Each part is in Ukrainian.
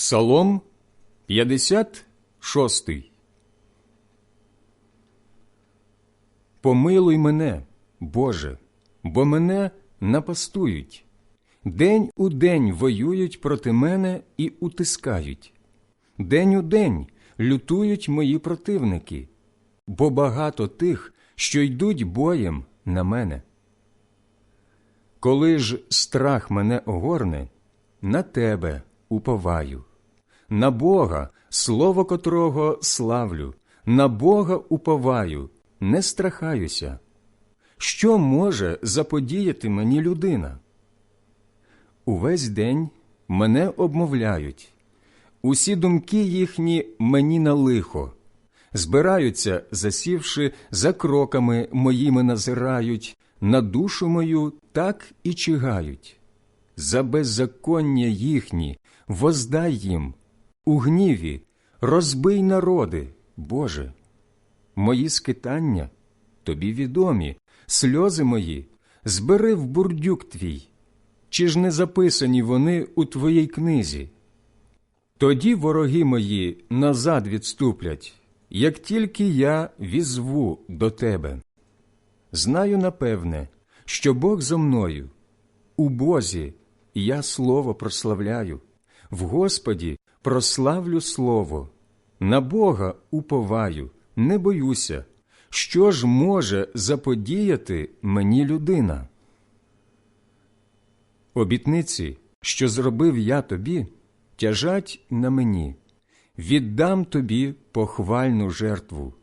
Псалом 56 Помилуй мене, Боже, бо мене напастують. День у день воюють проти мене і утискають. День у день лютують мої противники, бо багато тих, що йдуть боєм на мене. Коли ж страх мене огорне, на тебе уповаю, на Бога, слово котрого славлю, на Бога уповаю, не страхаюся. Що може заподіяти мені людина? Увесь день мене обмовляють, усі думки їхні мені на лихо, збираються, засівши, за кроками моїми назирають, на душу мою так і чигають. За беззаконня їхні воздай їм, у гніві, розбий народи, Боже. Мої скитання тобі відомі, сльози мої, збери в бурдюк твій, чи ж не записані вони у твоїй книзі? Тоді вороги мої назад відступлять, як тільки я візву до тебе. Знаю напевне, що Бог зо мною, у Бозі я слово прославляю, в Господі прославлю слово, на Бога уповаю, не боюся, що ж може заподіяти мені людина. Обітниці, що зробив я тобі, тяжать на мені, віддам тобі похвальну жертву,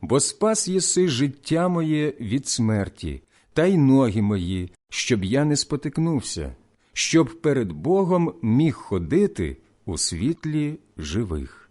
бо спас єси життя моє від смерті, та й ноги мої, щоб я не спотикнувся, щоб перед Богом міг ходити у світлі живих.